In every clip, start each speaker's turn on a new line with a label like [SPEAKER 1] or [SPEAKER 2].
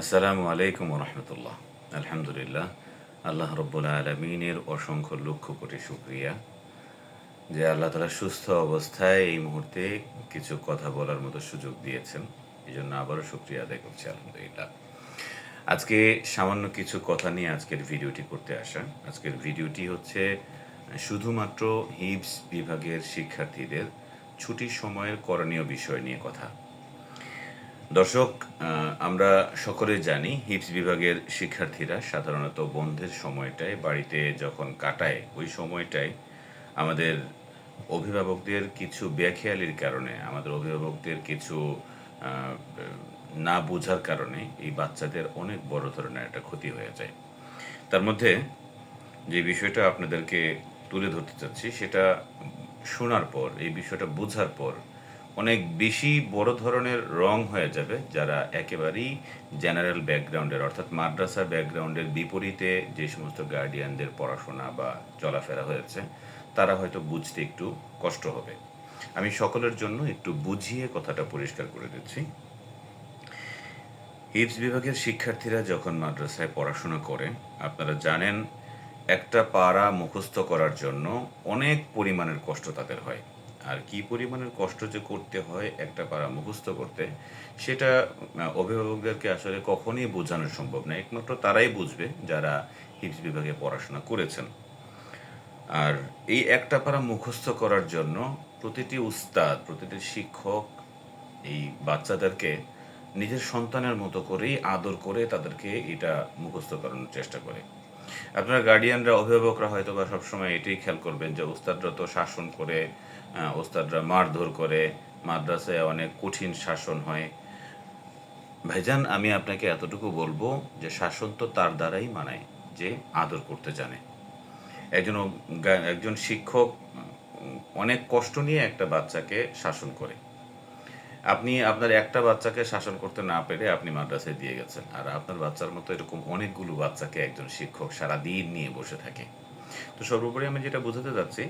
[SPEAKER 1] আসসালামু আলাইকুম রহমতুল্লাহ। আলহামদুলিল্লাহ, আল্লাহ রব্বুল আলমিনের অসংখ্য লক্ষ কোটি শুক্রিয়া যে আল্লাহ তালা সুস্থ অবস্থায় এই মুহূর্তে কিছু কথা বলার মতো সুযোগ দিয়েছেন। এই জন্য আবারও শুক্রিয়া আদায় করছি, আলহামদুলিল্লাহ। আজকে সামান্য কিছু কথা নিয়ে আজকের ভিডিওটি করতে আসা। আজকের ভিডিওটি হচ্ছে, শুধুমাত্র হিপস বিভাগের শিক্ষার্থীদের ছুটির সময়ের করণীয় বিষয় নিয়ে কথা। দর্শক আমরা সকলে জানি হিপস বিভাগের শিক্ষার্থীরা সাধারণত বন্ধের সময়টায়, বাড়িতে যখন কাটায়, ওই সময়টায় আমাদের অভিভাবকদের কিছু বেখেয়ালির কারণে, আমাদের অভিভাবকদের কিছু না বোঝার কারণে এই বাচ্চাদের অনেক বড় ধরনের একটা ক্ষতি হয়ে যায়। তার মধ্যে যে বিষয়টা আপনাদেরকে তুলে ধরতে চাচ্ছি, সেটা শোনার পর, এই বিষয়টা বোঝার পর অনেক বেশি বড় ধরনের রং হয়ে যাবে যারা একেবারেই জেনারেল ব্যাকগ্রাউন্ডের, অর্থাৎ মাদ্রাসা ব্যাকগ্রাউন্ডের বিপরীতে যে সমস্ত গার্ডিয়ানদের পড়াশোনা বা চলাফেরা হয়েছে, তারা হয়তো বুঝতে একটু কষ্ট হবে। আমি সকলের জন্য একটু বুঝিয়ে কথাটা পরিষ্কার করে দিচ্ছি। হিপস বিভাগের শিক্ষার্থীরা যখন মাদ্রাসায় পড়াশোনা করে, আপনারা জানেন একটা পাড়া মুখস্থ করার জন্য অনেক পরিমাণের কষ্ট তাদের হয়। আর কি পরিমাণের কষ্ট যে করতে হয় একটা পাড়া মুখস্থ করতে, সেটা অভিভাবকদেরকে আসলে কখনই বোঝানো সম্ভব না। একমাত্র তারাই বুঝবে যারা হিপস বিভাগে পড়াশোনা করেছেন। আর এই একটা পারা মুখস্থ করার জন্য প্রতিটি উস্তাদ, প্রতিটি শিক্ষক এই বাচ্চাদেরকে নিজের সন্তানের মতো করেই আদর করে তাদেরকে এটা মুখস্থ করানোর চেষ্টা করে। আপনার গার্ডিয়ানরা অভিভাবকরা হয়তো বা সবসময় এটাই খেয়াল করবেন যে ওস্তাদরা তো শাসন করে ওস্তাদরা মারধর করে, মাদ্রাসায় অনেক কঠিন শাসন হয়। ভাইজান, আমি আপনাকে এতটুকু বলব যে শাসন তো তার দ্বারাই মানায়, যে আদর করতে জানে। একজন একজন শিক্ষক অনেক কষ্ট নিয়ে একটা বাচ্চাকে শাসন করে। আপনি, আপনার একটা বাচ্চাকে শাসন করতে না পেরে আপনি মাদ্রাসায় দিয়ে গেছেন। আর আপনার বাচ্চার মতো এরকম অনেকগুলো বাচ্চাকে একজন শিক্ষক সারা দিন নিয়ে বসে থাকে। তো সর্বোপরি আমি যেটা বোঝাতে যাচ্ছি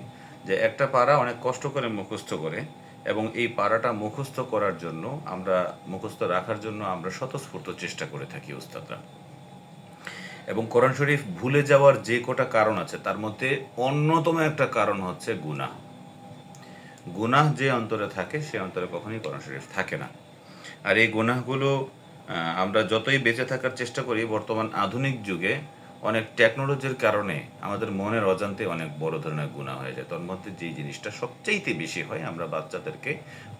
[SPEAKER 1] যে একটা পাড়া অনেক কষ্ট করে মুখস্থ করে এবং এই পাড়াটা মুখস্থ করার জন্য আমরা, মুখস্থ রাখার জন্য আমরা স্বতঃস্ফূর্ত চেষ্টা করে থাকি উস্তাদরা। এবং কোরআন শরীফ ভুলে যাওয়ার যে কটা কারণ আছে, তার মধ্যে অন্যতম একটা কারণ হচ্ছে গুনাহ। গুনাহ যে অন্তরে থাকে, সে অন্তরে কখনোই কোরআন শরীফ থাকে না। আর এই গুনাহগুলো আমরা যতই বেঁচে থাকার চেষ্টা করি, বর্তমান আধুনিক যুগে অনেক টেকনোলজির কারণে আমাদের মনের অজান্তে অনেক বড় ধরনের গুণা হয়ে যায়। তার মধ্যে যে জিনিসটা সবচাইতে বেশি হয়, আমরা বাচ্চাদেরকে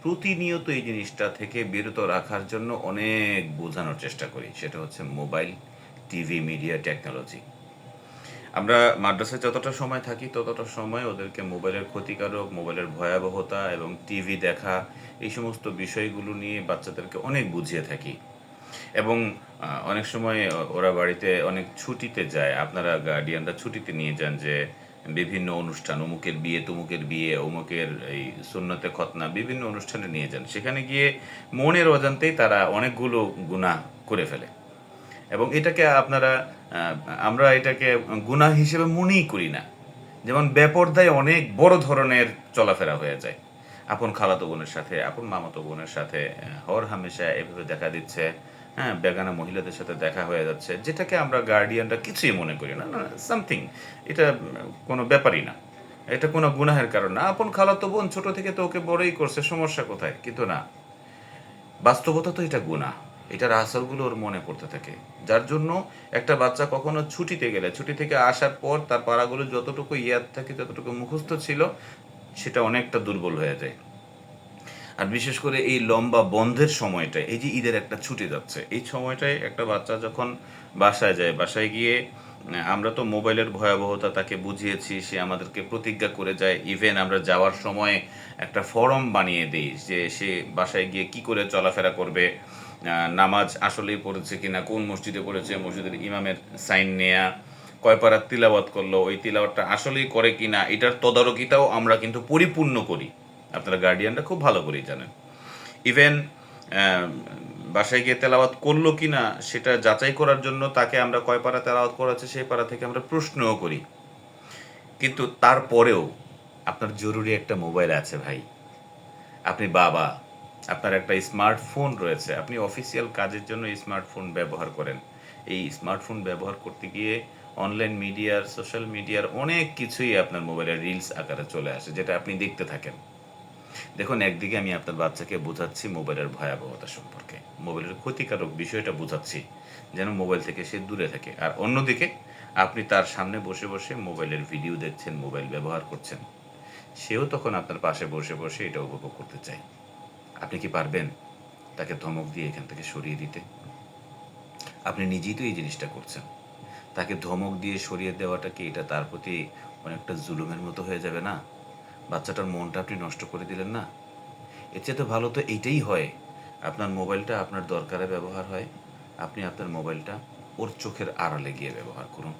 [SPEAKER 1] প্রতিনিয়ত এই জিনিসটা থেকে বিরত রাখার জন্য অনেক বোঝানোর চেষ্টা করি। সেটা হচ্ছে মোবাইল, টিভি মিডিয়া টেকনোলজি আমরা মাদ্রাসায় যতটা সময় থাকি, ততটা সময় ওদেরকে মোবাইলের ক্ষতিকারক, মোবাইলের ভয়াবহতা এবং টিভি দেখা, এই সমস্ত বিষয়গুলো নিয়ে বাচ্চাদেরকে অনেক বুঝিয়ে থাকি। এবং অনেক সময় ওরা বাড়িতে অনেক ছুটিতে যায়। আপনারা গার্ডিয়ানরা ছুটিতে নিয়ে যান যে, বিভিন্ন অনুষ্ঠান, অমুকের বিয়ে, তমুকের বিয়ে, অমুকের এই সুন্নতে খতনা, বিভিন্ন অনুষ্ঠানে নিয়ে যান। সেখানে গিয়ে মনের অজান্তেই তারা অনেকগুলো গুণা করে ফেলে। এবং এটাকে আপনারা আমরা এটাকে গুনাহ হিসেবে মনেই করি না। যেমন বেপরদায় অনেক বড় ধরনের চলাফেরা হয়ে যায়। আপন খালাতো বোনের সাথে, আপন মামাতো বোনের সাথে, হর হামেশা এভাবে দেখা দিচ্ছে। হ্যাঁ বেগানা মহিলাদের সাথে দেখা হয়ে যাচ্ছে, যেটাকে আমরা গার্ডিয়ানরা কিছুই মনে করি না না সামথিং এটা কোনো ব্যাপারই না। এটা কোনো গুনাহের কারণ না। আপন খালাতো বোন, ছোট থেকে তো ওকে বড়ই করছে, সমস্যা কোথায়? কিন্তু না। বাস্তবতা তো এটা গুণা এটার আসরগুলো ওর মনে পড়তে থাকে। যার জন্য একটা বাচ্চা কখনো ছুটিতে গেলে, ছুটি থেকে আসার পর তার পাড়াগুলো যতটুকু ইয়াদ থাকে, যতটুকু মুখস্থ ছিল, সেটা অনেকটা দুর্বল হয়ে যায়। আর বিশেষ করে এই লম্বা বন্ধের সময়টা এই যে ঈদের একটা ছুটি যাচ্ছে, এই সময়টায় একটা বাচ্চা যখন বাসায় যায়, বাসায় গিয়ে আমরা তো মোবাইলের ভয়াবহতা তাকে বুঝিয়েছি, সে আমাদেরকে প্রতিজ্ঞা করে যায়। ইভেন আমরা যাওয়ার সময় একটা ফরম বানিয়ে দিই যে সে বাসায় গিয়ে কি করে চলাফেরা করবে নামাজ আসলেই পড়েছে কিনা, কোন মসজিদে পড়েছে, মসজিদের ইমামের সাইন নেয়া, কয় পারা তিলাওয়াত করল, ওই তিলাওয়াতটা আসলেই করে কিনা, এটার তদারকিটাও আমরা কিন্তু পরিপূর্ণ করি। আপনারা গার্ডিয়ানরা খুব ভালো করেই জানেন। ইভেন বাসায় গিয়ে তেলাওয়াত করল কিনা সেটা যাচাই করার জন্য তাকে আমরা কয় পারা তেলাওয়াত করাচ্ছে সেই পারা থেকে আমরা প্রশ্নও করি। কিন্তু তারপরেও আপনার জরুরি একটা মোবাইল আছে ভাই। আপনি বাবা, আপনার একটা স্মার্টফোন রয়েছে, আপনি অফিসিয়াল কাজের জন্য স্মার্টফোন ব্যবহার করেন। এই স্মার্টফোন ব্যবহার করতে গিয়ে অনলাইন মিডিয়ার সোশ্যাল মিডিয়ার অনেক কিছুই আপনার মোবাইলের রিলস আকারে চলে আসে, যেটা আপনি দেখতে থাকেন। দেখুন, একদিকে আমি আপনার বাচ্চাকে বোঝাচ্ছি মোবাইলের ভয়াবহতা সম্পর্কে। মোবাইলের ক্ষতিকারক বিষয়টা বোঝাচ্ছি, যেন মোবাইল থেকে সে দূরে থাকে। আর অন্যদিকে, আপনি তার সামনে বসে বসে মোবাইলের ভিডিও দেখছেন, মোবাইল ব্যবহার করছেন। সেও তখন আপনার পাশে বসে বসে এটা উপভোগ করতে চায়। আপনি কি পারবেন তাকে ধমক দিয়ে এখান থেকে সরিয়ে দিতে? আপনি নিজেই তো এই জিনিসটা করছেন। তাকে ধমক দিয়ে সরিয়ে দেওয়াটা কি এটা তার প্রতি অনেকটা জুলুমের মতো হয়ে যাবে না? বাচ্চাটার মনটা আপনি নষ্ট করে দিলেন না? এর চেয়ে তো ভালো তো এইটাই হয়। আপনার মোবাইলটা আপনার দরকারে ব্যবহার হয়। আপনি আপনার মোবাইলটা ওর চোখের আড়ালে গিয়ে ব্যবহার করুন।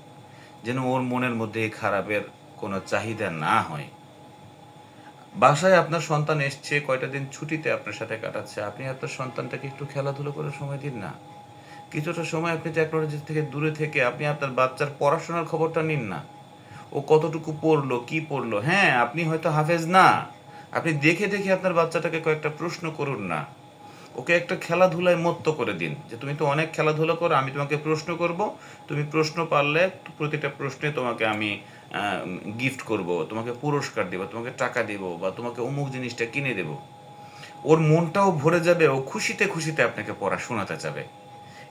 [SPEAKER 1] যেন ওর মনের মধ্যে খারাপের কোনো চাহিদা না হয়। বাসায় আপনার সন্তান এসছে, কয়টা দিন ছুটিতে আপনার সাথে কাটাচ্ছে। আপনি আপনার সন্তানটাকে একটু খেলাধুলো করে সময় দিন না। কিছুটা সময় আপনি টেকনোলজি থেকে দূরে থেকে আপনি আপনার বাচ্চার পড়াশোনার খবরটা নিন না। ও কতটুকু পড়ল, কি পড়ল? হ্যাঁ আপনি হয়তো হাফেজ না। আপনি দেখে দেখে আপনার বাচ্চাটাকে কয়েকটা প্রশ্ন করুন না। ওকে একটা খেলাধুলায় মত্ত করে দিন যে, তুমি তো অনেক খেলাধুলা করো, আমি তোমাকে প্রশ্ন করব। তুমি প্রশ্ন পারলে প্রতিটা প্রশ্নে তোমাকে আমি গিফট করব, তোমাকে পুরস্কার দেবো, তোমাকে টাকা দেব বা তোমাকে অমুক জিনিসটা কিনে দেব। ওর মনটাও ভরে যাবে, ও খুশিতে খুশিতে আপনাকে পড়া শোনাতে যাবে।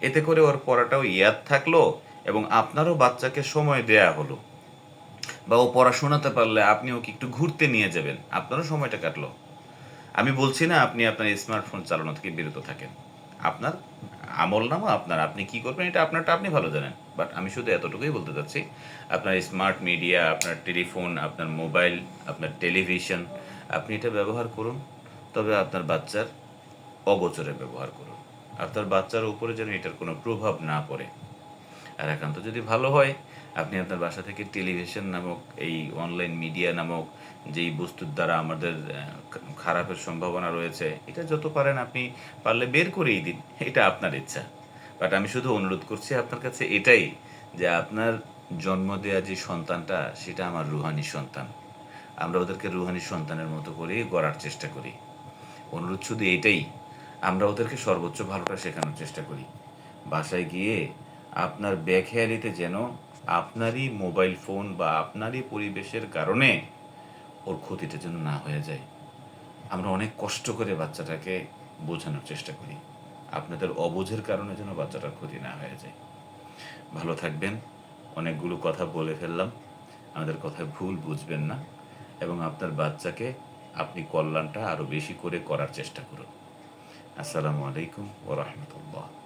[SPEAKER 1] এতে করে ওর পড়াটাও ইয়াদ থাকল এবং আপনারও বাচ্চাকে সময় দেয়া হলো। বা ও পড়া শোনাতে পারলে আপনি ওকে একটু ঘুরতে নিয়ে যাবেন। আপনারও সময়টা কাটলো। আমি বলছি না, আপনি আপনার স্মার্টফোন চালানো থেকে বিরত থাকেন। আপনার আমল নামও আপনার, আপনি কি করবেন এটা আপনারটা আপনি ভালো জানেন। বাট আমি শুধু এতটুকুই বলতে চাচ্ছি, আপনার স্মার্ট মিডিয়া, আপনার টেলিফোন, আপনার মোবাইল, আপনার টেলিভিশন, আপনি এটা ব্যবহার করুন। তবে আপনার বাচ্চার অগোচরে ব্যবহার করুন। আপনার বাচ্চার উপরে যেন এটার কোনো প্রভাব না পড়ে। আর একান্ত যদি ভালো হয়, আপনি আপনার বাসা থেকে টেলিভিশন নামক এই অনলাইন মিডিয়া নামক যেই বস্তুর দ্বারা আমাদের খারাপের সম্ভাবনা রয়েছে, এটা যত পারেন আপনি পারলে বের করেই দিন, এটা আপনার ইচ্ছা। বাট আমি শুধু অনুরোধ করছি আপনার কাছে এটাই যে আপনার জন্ম দেওয়া যে সন্তানটা, সেটা আমার রুহানি সন্তান। আমরা ওদেরকে রুহানি সন্তানের মতো করেই গড়ার চেষ্টা করি। অনুরোধ শুধু এইটাই আমরা ওদেরকে সর্বোচ্চ ভালোটা শেখানোর চেষ্টা করি। বাসায় গিয়ে আপনার বেখেয়ালিতে যেন আপনারই মোবাইল ফোন বা আপনারই পরিবেশের কারণে ওর ক্ষতিটা যেন না হয়ে যায়। আমরা অনেক কষ্ট করে বাচ্চাটাকে বোঝানোর চেষ্টা করি। আপনাদের অবুঝের কারণে যেন বাচ্চাটার ক্ষতি না হয়ে যায়। ভালো থাকবেন। অনেকগুলো কথা বলে ফেললাম। আমাদের কথায় ভুল বুঝবেন না এবং আপনার বাচ্চাকে আপনি কল্যাণটা আরও বেশি করে করার চেষ্টা করুন। আসসালামু আলাইকুম ও রহমতুল্লাহ।